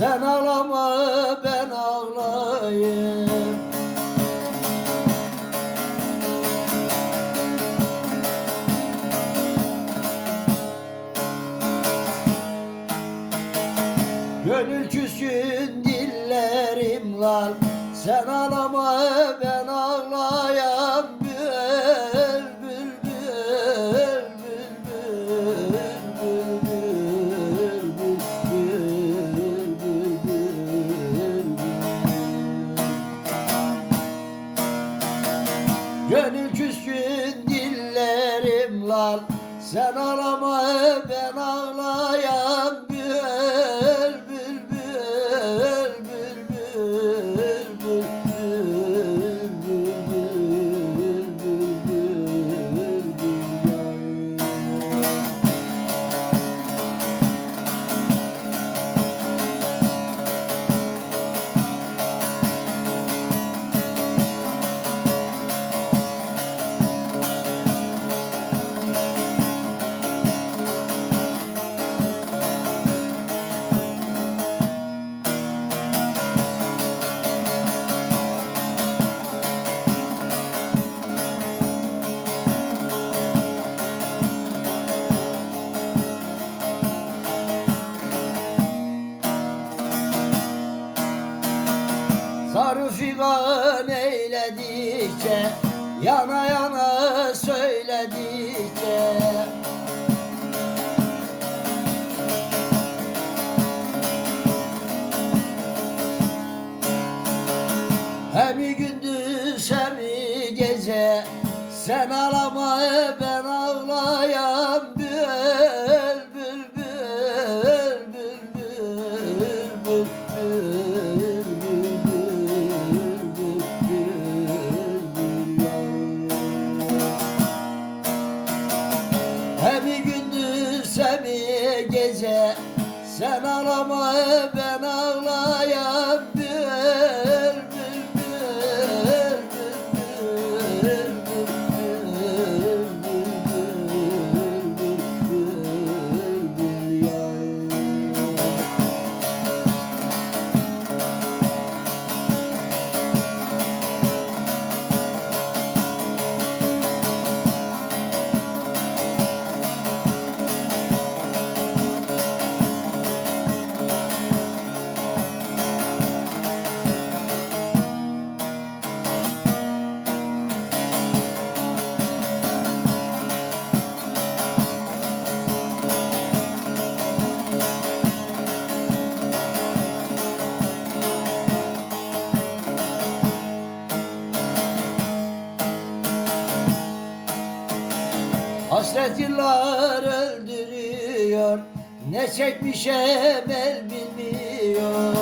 Sen ağlama ben ağlayayım. Gönül küskün dillerim lan Sen ağlama ben ağlayan Gönül küskün dillerim lan Sen ağlama figan eyledikçe Yana yana söyledikçe. Hem gündüz hem gece Sen ağlama ben ağlayan ben alamaya ben ağla Hasret öldürüyor. Ne çekmiş emel bilmiyor.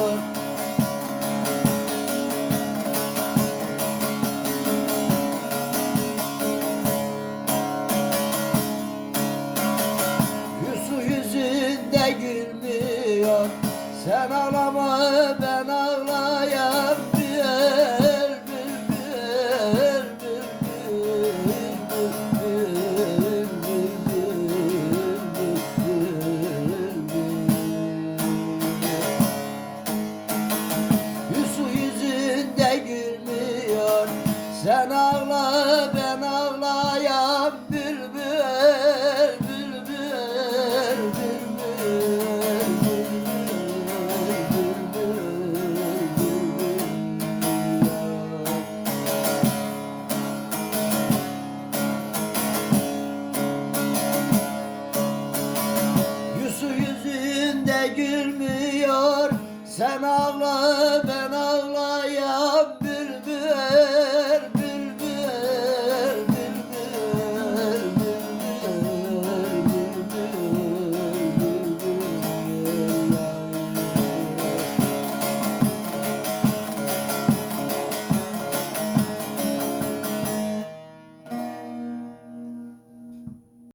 Yusuf yüzünde gülmüyor. Sen ağlama ben ağlayan Sen ağla